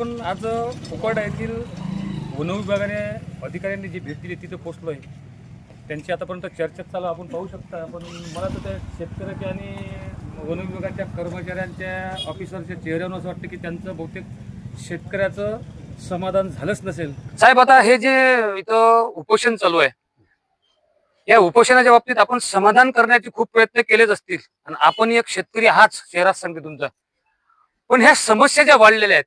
आपण आज उपाडा येथील वन विभागाने अधिकाऱ्यांनी जी भेट दिली तिथं पोचलो आहे त्यांची आतापर्यंत चर्चा चालू आपण पाहू शकता पण मला तर त्या शेतकऱ्याच्या आणि वन विभागाच्या कर्मचाऱ्यांच्या ऑफिसरच्या चेहऱ्यावर असं वाटतं की त्यांचं बहुतेक शेतकऱ्याचं समाधान झालंच नसेल. साहेब आता हे जे इथं उपोषण चालू आहे या उपोषणाच्या बाबतीत आपण समाधान करण्याचे खूप प्रयत्न केलेच असतील. आणि आपण एक शेतकरी हाच शहरात सांगते तुमचा. पण ह्या समस्या ज्या वाढलेल्या आहेत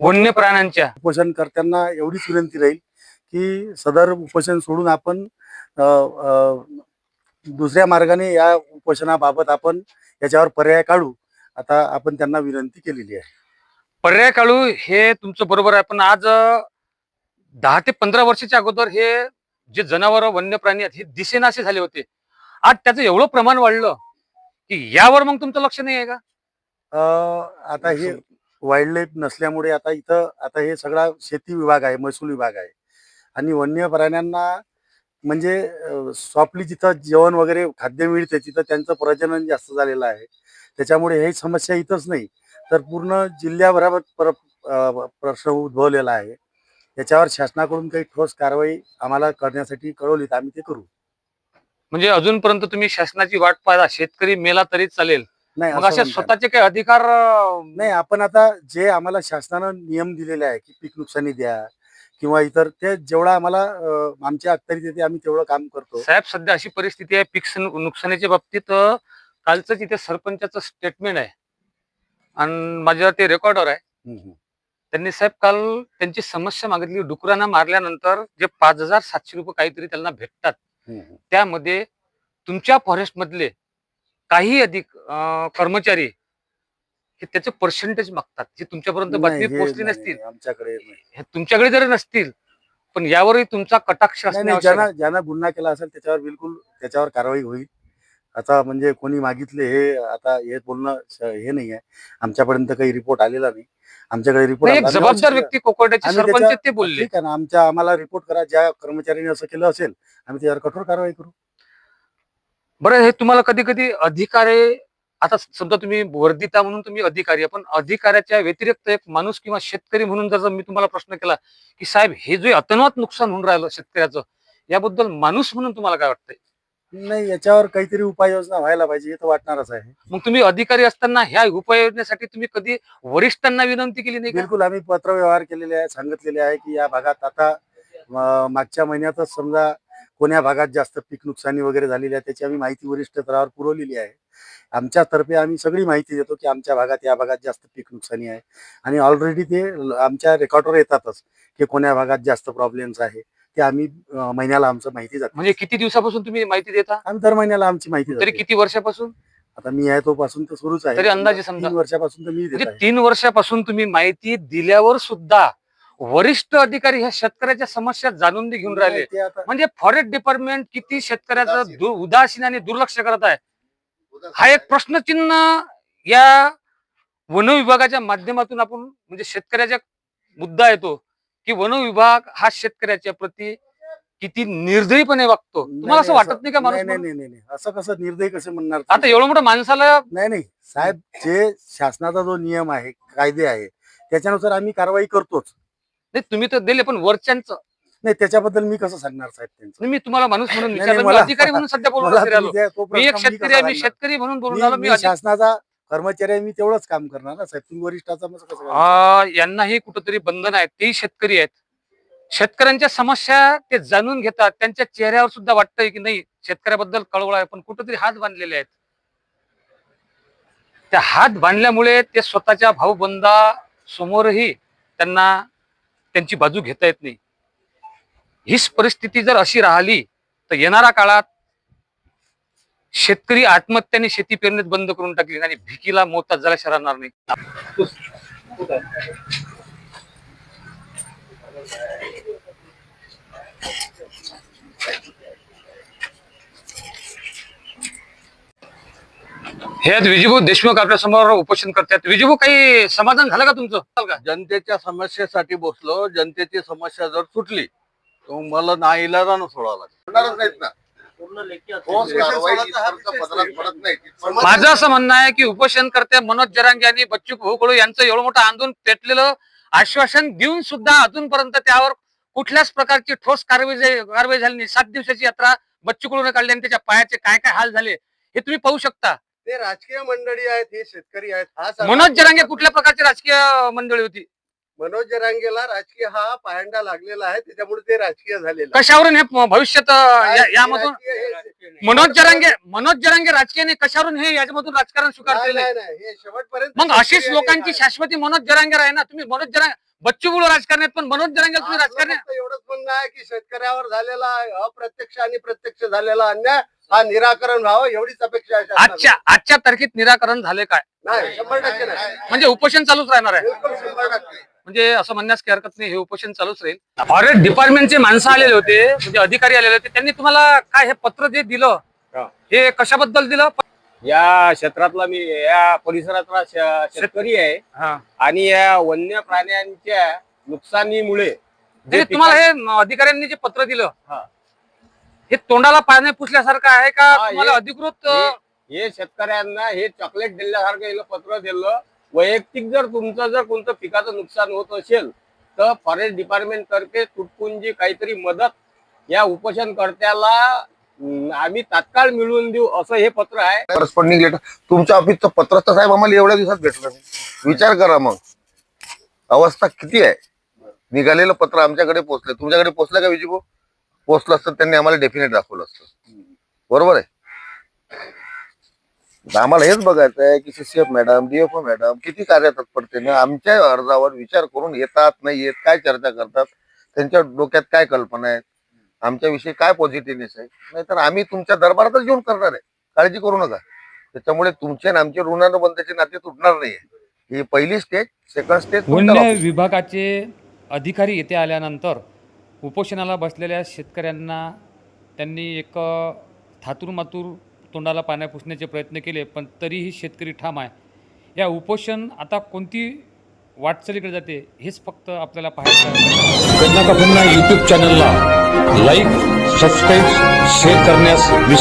वन्य प्राण्यांच्या उपोषणकर्त्यांना एवढीच विनंती राहील की सदर उपोषण सोडून आपण दुसऱ्या मार्गाने या उपोषणाबाबत आपण याच्यावर पर्याय काढू आता आपण त्यांना विनंती केलेली आहे. पर्याय काढू हे तुमचं बरोबर आहे पण आज दहा ते पंधरा वर्षाच्या अगोदर हे जे जनावर वन्य प्राणी आहेत हे दिसेनासे झाले होते. आज त्याचं एवढं प्रमाण वाढलं की यावर मग तुमचं लक्ष नाही आहे का? आता हे वाईल्ड लाईफ नसल्यामुळे आता इथं आता हे सगळा शेती विभाग आहे महसूल विभाग आहे. आणि वन्य प्राण्यांना म्हणजे सॉफ्टली जिथं जेवण वगैरे खाद्य मिळते तिथं त्यांचं प्रजनन जास्त झालेलं आहे. त्याच्यामुळे हे समस्या इथंच नाही. तर पूर्ण जिल्ह्याभरावर पर प्रश्न उद्भवलेला आहे. त्याच्यावर शासनाकडून काही ठोस कारवाई आम्हाला करण्यासाठी कळवली तर आम्ही ते करू. म्हणजे अजूनपर्यंत तुम्ही शासनाची वाट पाहता शेतकरी मेला तरी चालेल. नाही मग असं स्वतःचे काही अधिकार नाही आपण आता जे आम्हाला शासनानं नियम दिलेले आहे की पीक नुकसानी द्या किंवा इतर ते जेवढा आम्हाला आमच्या अखत्यारीत येते आम्ही तेवढं काम करतो. साहेब सध्या अशी परिस्थिती आहे पीक सन- नुकसानीच्या बाबतीत कालचं तिथे सरपंचाचं स्टेटमेंट आहे. आणि माझ्या ते रेकॉर्डर आहे. त्यांनी साहेब काल त्यांची समस्या मागितली. डुकरांना मारल्यानंतर जे पाच हजार सातशे रुपये काहीतरी त्यांना भेटतात. त्यामध्ये तुमच्या फॉरेस्ट मधले काही अधिक कर्मचारी हे त्याचे पर्सेंटेज मागतात. जे तुमच्यापर्यंत बातमी पोहोचली नसतील. आमच्याकडे तुमच्याकडे जरी नसतील पण यावरही तुमचा कटाक्ष. ज्यांना ज्यांना गुन्हा केला असेल त्याच्यावर बिलकुल त्याच्यावर कारवाई होईल. आता म्हणजे कोणी मागितले हे आता हे बोलणं हे नाही आहे आमच्यापर्यंत काही रिपोर्ट आलेला नाही. आमच्याकडे रिपोर्ट जबाबदार व्यक्ती त्याच्या- ते बोलले. ठीक आहे ना आमच्या आम्हाला रिपोर्ट करा. ज्या कर्मचाऱ्यांनी असं केलं असेल आम्ही त्याच्यावर कठोर कारवाई करू. बरं हे तुम्हाला कधी कधी अधिकारी आता समजा तुम्ही वर्धिता म्हणून तुम्ही अधिकारी पण अधिकाऱ्याच्या व्यतिरिक्त एक माणूस किंवा शेतकरी म्हणून जर मी तुम्हाला प्रश्न केला की साहेब हे जे अतोनात नुकसान होऊन राहिलं शेतकऱ्याचं याबद्दल माणूस म्हणून तुम्हाला काय वाटतंय? नाही याच्यावर काहीतरी उपाययोजना व्हायला पाहिजे हे तर वाटणारच आहे. मग तुम्ही अधिकारी असताना ह्या उपाययोजनेसाठी तुम्ही कधी वरिष्ठांना विनंती केली नाही का? बिलकुल आम्ही पत्रव्यवहार केलेले आहे सांगितलेले आहे की या भागात आता अं, मागच्या महिन्यातच समजा कोण्या भागात जास्त पीक नुकसानी वगैरे झालेली आहे त्याची आम्ही माहिती वरिष्ठ स्तरावर पुरवलेली आहे. आमच्या तर्फे आम्ही सगळी माहिती देतो की आमच्या भागात या भागात जास्त पीक नुकसानी आहे. आणि ऑलरेडी ते आमच्या रेकॉर्डवर येतातच की कोण्या भागात जास्त प्रॉब्लेम्स आहे. ते आम्ही महिन्याला आमचं माहिती जाते. म्हणजे किती दिवसापासून तुम्ही माहिती देता? आम्ही दर महिन्याला आमची माहिती तरी किती वर्षापासून? आता मी आहे तोपासून तर सुरूच आहे. तरी अंदाजे समजा. तीन वर्षापासून तर मी म्हणजे तीन वर्षापासून तुम्ही माहिती दिल्यावर सुद्धा वरिष्ठ अधिकारी ह्या शेतकऱ्याच्या समस्या जाणून घेऊन राहिले. म्हणजे फॉरेस्ट डिपार्टमेंट किती शेतकऱ्याचं उदासीन. आणि दुर्लक्ष करत आहे. हा एक प्रश्नचिन्ह या वन विभागाच्या माध्यमातून आपण म्हणजे शेतकऱ्याचा मुद्दा येतो की वन विभाग हा शेतकऱ्याच्या प्रती किती निर्दयीपणे वागतो. तुम्हाला असं वाटत नाही का माणूस? नाही नाही नाही. असं कसं निर्दय कसे म्हणणार आता एवढं मोठं माणसाला नाही नाही. साहेब जे शासनाचा जो नियम आहे कायदे आहे त्याच्यानुसार आम्ही कारवाई करतोच. नाही तुम्ही तर दिले पण वरच्यांचं नाही त्याच्याबद्दल मी कसं सांगणार साहेब त्यांचं मी तुम्हाला माणूस म्हणून नाही, विचारलं मी मला- अधिकारी म्हणून सध्या बोलून मला नसते राहिलो. तुम्ही द्या, तो मी प्रश्न एक मी शेतकरी कसा आहे मी सांगणार? शेतकरी म्हणून बोलून राहिलो मी मी अधिक- शासनाचा कर्मचारी आहे मी तेवढंच काम करणार ना साहेब तुम्ही वरिष्ठाचा मग कसं करणार? आ, यांनाही कुठंतरी बंधन आहेत तेही शेतकरी आहेत शेतकऱ्यांच्या समस्या ते जाणून घेतात त्यांच्या चेहऱ्यावर सुद्धा वाटतंय की नाही शेतकऱ्याबद्दल कळवळ आहे पण कुठंतरी हात बांधलेले आहेत त्या हात बांधल्यामुळे ते स्वतःच्या भाऊबंदा समोरही त्यांना त्यांची बाजू घेता येत नाही. हीच परिस्थिती जर अशी राहिली तर येणाऱ्या काळात शेतकरी आत्महत्याने शेती पेरणेच बंद करून टाकली आणि भिकीला मोतात झाला शरणार नाही. हे विजयभाऊ देशमुख आपल्यासमोर उपोषण करतात विजयभाऊ काही समाधान झालं का तुमचं? चाल का? जनतेच्या समस्येसाठी बसलो. जनतेची समस्या जर सुटली तर मला ना इलाजानं सोडावं नाहीत ना. तिथपर्यंत माझं असं म्हणणं आहे की उपोषणकर्ते मनोज जरांगे आणि बच्चू भाऊ कडू यांचं एवढं मोठं आंदोलन पेटलेलं आश्वासन देऊन सुद्धा अजूनपर्यंत त्यावर कुठल्याच प्रकारची ठोस कारवाई झाली- कारवाई झाली नाही. सात दिवसाची यात्रा बच्चू कडूने काढली आणि त्याच्या पायाचे काय काय हाल झाले हे तुम्ही पाहू शकता. ते राजकीय मंडळी आहेत हे शेतकरी आहेत हा मनोज जरांगे कुठल्या प्रकारची राजकीय मंडळी होती मनोज जरांगेला राजकीय हा पायंडा लागलेला आहे त्याच्यामुळे ते राजकीय झालेलं आहे. कशावरून हे भविष्यात अं, या- राजकीय- यामधून राजकीय हे- मनोज जरांगे मनोज जरांगे राजकीय कशावरून हे याच्यामधून राजकारण नाही, स्वीकारलेलं आहे नाही, नाही. हे शेवटपर्यंत मग अशीच शेतकरी लोकांची शाश्वती मनोज जरांगे आहे ना तुम्ही मनोज जरांगे बच्चू बुलो राजकारण आहेत पण मनोज जरांगे तुम्ही आपलं राजकारण फक्त एवढंच म्हणणं आहे की शेतकऱ्यावर झालेला अप्रत्यक्ष आणि प्रत्यक्ष झालेला अन्याय हा निराकरण व्हावं एवढीच अपेक्षा आहे. आजच्या आजच्या तारखेत निराकरण झाले काय नाही शंभर टक्के नाही म्हणजे उपोषण चालूच राहणार आहे बिलकुल शंभर टक्के म्हणजे असं म्हणण्यास काही हरकत नाही हे उपोषण चालूच राहील फॉरेस्ट डिपार्टमेंटचे माणसं आलेले होते म्हणजे अधिकारी आलेले होते त्यांनी तुम्हाला काय हे पत्र जे दिलं हा. हे कशाबद्दल दिलं या क्षेत्रातला मी या परिसरातला श- शेतकरी आहे हा. आणि या वन्य प्राण्यांच्या नुकसानीमुळे जे म्हणजे तुम्हाला हे अधिकाऱ्यांनी जे पत्र दिलं हा. हे तोंडाला पाणी पुसल्यासारखं आहे का? हा, तुम्हाला अधिकृत हे- हे शेतकऱ्यांना हे चॉकलेट दिल्यासारखं हिला पत्र दिलं. वैयक्तिक जर तुमचं जर कोणतं पिकाचं नुकसान होत असेल तर फॉरेस्ट डिपार्टमेंट तर्फे तुटपुंजी काहीतरी मदत या उपोषणकर्त्याला अं, आम्ही तात्काळ मिळवून देऊ असं हे पत्र आहे. करस्पॉन्डिंग लेटर तुमच्या ऑफिसचं पत्र तर साहेब आम्हाला एवढ्या दिवसात भेटलं नाही. विचार करा मग. अवस्था किती आहे? निघालेलं पत्र आमच्याकडे पोहोचलं तुमच्याकडे पोहोचलं का विजय भाऊ पोहोचलं असतं त्यांनी आम्हाला डेफिनेट दाखवलं असतं. बरोबर आहे? आम्हाला हेच बघायचं आहे की सीसीएफ मॅडम डीएफओ मॅडम किती कार्यतत्परतेने आमच्या अर्जावर विचार करून येतात नाही येत काय चर्चा करतात त्यांच्या डोक्यात काय कल्पना आहेत आमच्याविषयी काय पॉझिटिव्हनेस आहे? नाहीतर आम्ही तुमच्या दरबारातच येऊन करणार आहे. काळजी करू नका. त्याच्यामुळे तुमचे आणि आमचे ऋणानुबंधाचे नाते तुटणार नाहीये. ही पहिली स्टेज सेकंड स्टेज विभागाचे अधिकारी येथे आल्यानंतर उपोषणाला बसलेल्या शेतकऱ्यांना त्यांनी एक अ, थातूरमातूर तोंडाला पाण्या पुसण्याचे प्रयत्न केले पण तरीही शेतकरी ठाम आहे. या उपोषण आता कोणती वाटचालीकडे जाते हेच फक्त आपल्याला पाहायचं पुन्हा यूट्यूब चॅनलला लाईक सबस्क्राईब शेअर करण्यास विसरू